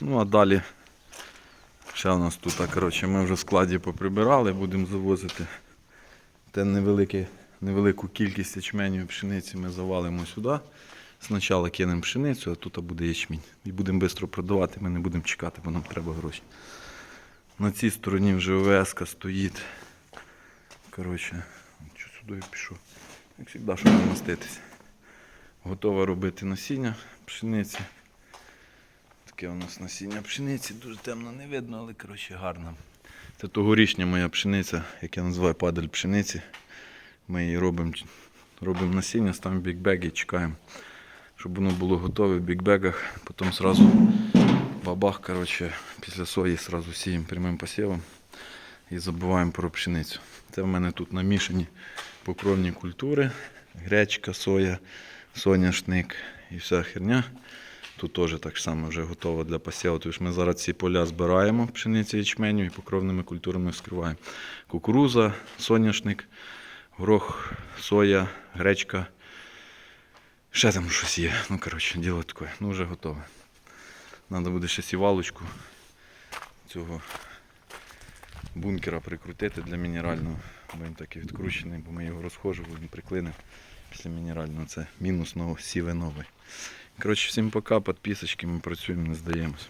Ну а далі ще у нас тут, коротше, ми вже в складі поприбирали, будемо завозити те невелике, невелику кількість ячменю пшениці ми завалимо сюди. Спочатку кинемо пшеницю, а тут буде ячмінь. І будемо швидко продавати, ми не будемо чекати, бо нам треба гроші. На цій стороні вже ОВС стоїть. Коротше, що сюди я пішов. Як завжди, щоб не маститися. Готова робити насіння пшениці. Таке у нас насіння пшениці, дуже темно не видно, але коротше гарно. Це тогорічня моя пшениця, як я називаю падаль пшениці. Ми її робимо, робимо насіння, ставимо бікбеги і чекаємо, щоб воно було готове в бікбегах. Потім сразу бабах, коротше, після сої сразу сіємо прямим посівом і забуваємо про пшеницю. Це в мене тут намішані покровні культури, гречка, соя, соняшник і вся херня. Тут теж так само вже готово для посіву. Тож ми зараз ці поля збираємо пшениці ячменю і покровними культурами скриваємо. Кукуруза, соняшник, горох, соя, гречка. Ще там щось є. Ну, коротше, діло таке. Ну, вже готове. Треба буде ще сівалочку цього бункера прикрутити для мінерального. Бо він такий відкручений, бо ми його розхожували, він приклинив після мінерального. Це мінус сіве новий. Коротше, всім пока, підписочки, ми працюємо, не здаємось.